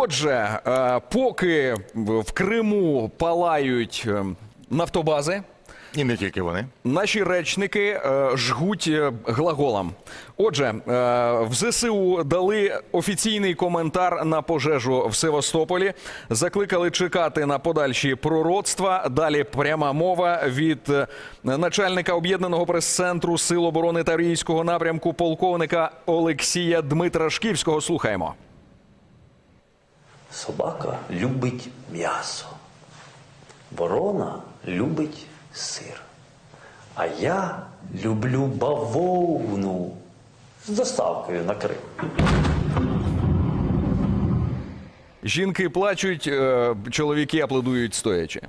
Отже, е, поки в Криму палають е, нафтобази, І не тільки вони. наші речники е, жгуть глаголом. Отже, в ЗСУ дали офіційний коментар на пожежу в Севастополі. Закликали чекати на подальші пророцтва. Далі пряма мова від начальника об'єднаного прес-центру Сил оборони Таврійського напрямку полковника Олексія Дмитрашківського. Слухаємо. Собака любить м'ясо. Ворона любить сир. А я люблю бавовну з доставкою на Крим. Жінки плачуть, е, чоловіки аплодують стоячи.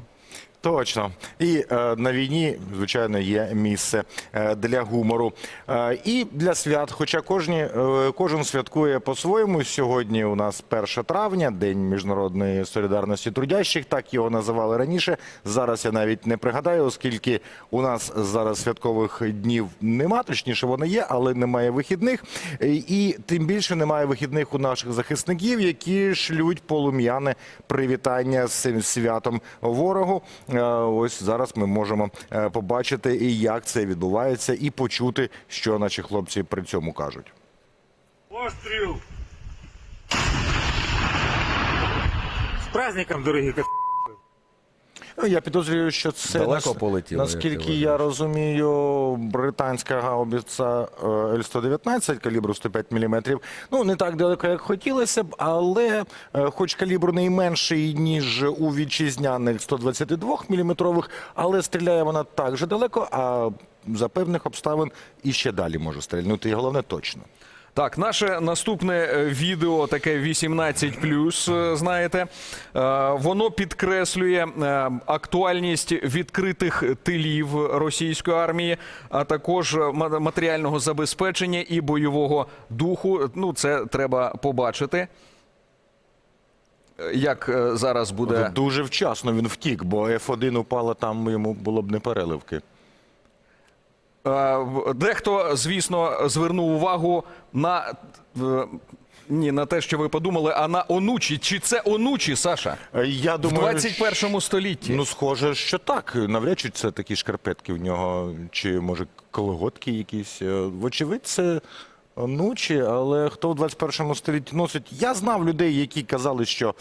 Точно. І е, на війні, звичайно, є місце е, для гумору. Е, і для свят. Хоча кожні, е, кожен святкує по-своєму. Сьогодні у нас 1 травня, День міжнародної солідарності трудящих. Так його називали раніше. Зараз я навіть не пригадаю, оскільки у нас зараз святкових днів нема. Точніше, вони є, але немає вихідних. Е, І тим більше немає вихідних у наших захисників, які шлють полум'яне привітання з цим святом ворогу. Е, Ось зараз ми можемо е, побачити, і як це відбувається, і почути, що наші хлопці при цьому кажуть. Постріл! З праздником, дорогі Я підозрюю, що це Далеко нас- полетіло, Наскільки ти я розумію, британська гаубиця е, Л-119 калібру 105 мм. Ну не так далеко, як хотілося б, але е, хоч калібр не менший ніж у вітчизняних 122 мм, але стріляє вона так же далеко. А за певних обставин і ще далі може стрільнути. І головне точно. Так, наше наступне е, відео, таке 18+, е, знаєте, е, воно підкреслює актуальність відкритих тилів російської армії, а також матеріального забезпечення і бойового духу. Ну, це треба побачити. Як зараз буде Дуже вчасно він втік, бо F1 упала там йому було б не переливки. Е, Дехто, звісно, звернув увагу на е, ні, на те, що ви подумали, а на онучі. Чи це онучі, Саша? Е, Я В 21 столітті. Ну, схоже, що так. Навряд чи це такі шкарпетки в нього, чи може колготки якісь. Вочевидь, це нучі, але хто в 21 столітті носить. Я знав людей, які казали, що.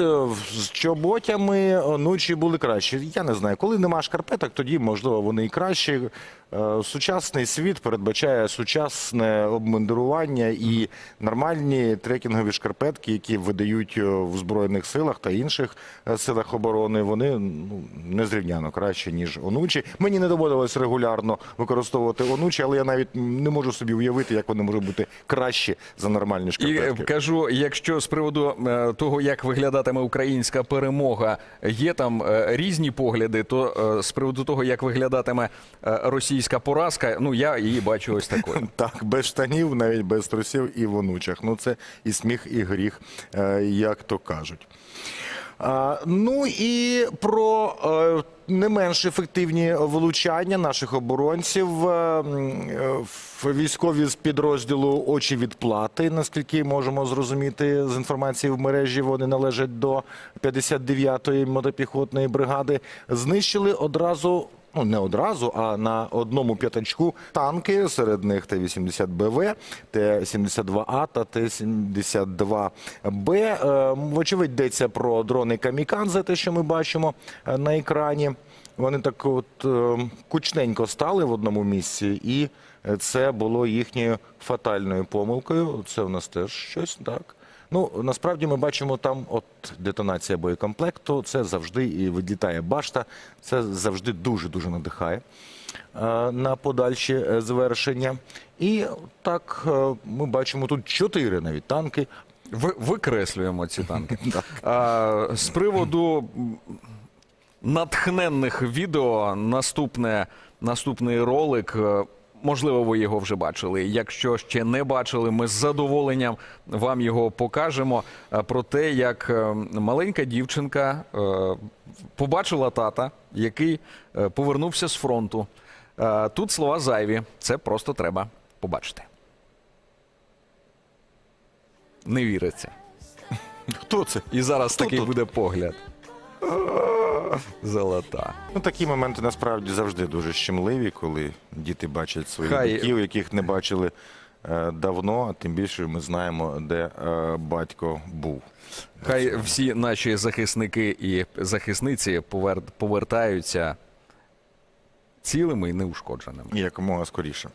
От е, з чоботями ночі були кращі. Я не знаю, коли нема шкарпеток, тоді можливо вони і кращі. Е, Сучасний світ передбачає сучасне обмундирування і нормальні трекінгові шкарпетки, які видають е, в збройних силах та інших е, силах оборони. Вони ну незрівняно краще ніж онучі. Мені не доводилось регулярно використовувати онучі, але я навіть не можу собі уявити, як вони можуть бути кращі за нормальні І шкарпетки. е, кажу, якщо з приводу е, того, як виглядатиме українська перемога, є там е, різні погляди, то е, з приводу того, як виглядатиме е, російська поразка, ну я її бачу ось такою. Так, без штанів, навіть без трусів і в. Ну це і сміх, і гріх, як то кажуть. Ну і про е, не менш ефективні влучання наших оборонців е, е, військові з підрозділу очі відплати. Наскільки можемо зрозуміти з інформації в мережі, вони належать до 59-ї мотопіхотної бригади. Знищили одразу ну не одразу, а на одному п'ятачку танки, серед них Т-80БВ, Т-72А та Т-72Б. Е, Вочевидь, йдеться про дрони Камікадзе, те, що ми бачимо е, на екрані. Вони так от е, кучненько стали в одному місці, і це було їхньою фатальною помилкою. Це в нас теж щось так. Ну, насправді ми бачимо там от детонація боєкомплекту, це завжди і відлітає башта, це завжди дуже-дуже надихає е, на подальші е, звершення. І так е, ми бачимо тут чотири навіть танки. Ви, викреслюємо ці танки. А, з приводу натхненних відео, наступне, наступний ролик. Можливо, ви його вже бачили. Якщо ще не бачили, ми з задоволенням вам його покажемо. е, Про те, як е, маленька дівчинка е, побачила тата, який повернувся з фронту. Тут слова зайві. Це просто треба побачити. Не віриться. Хто це? І зараз Хто такий тут? буде погляд. Золота. Ну, такі моменти насправді завжди дуже щемливі, коли діти бачать своїх Хай- батьків, яких не бачили е, давно, а тим більше ми знаємо, де е, батько був. Хай всі наші захисники і захисниці повер- повертаються цілими і неушкодженими. І якомога скоріше.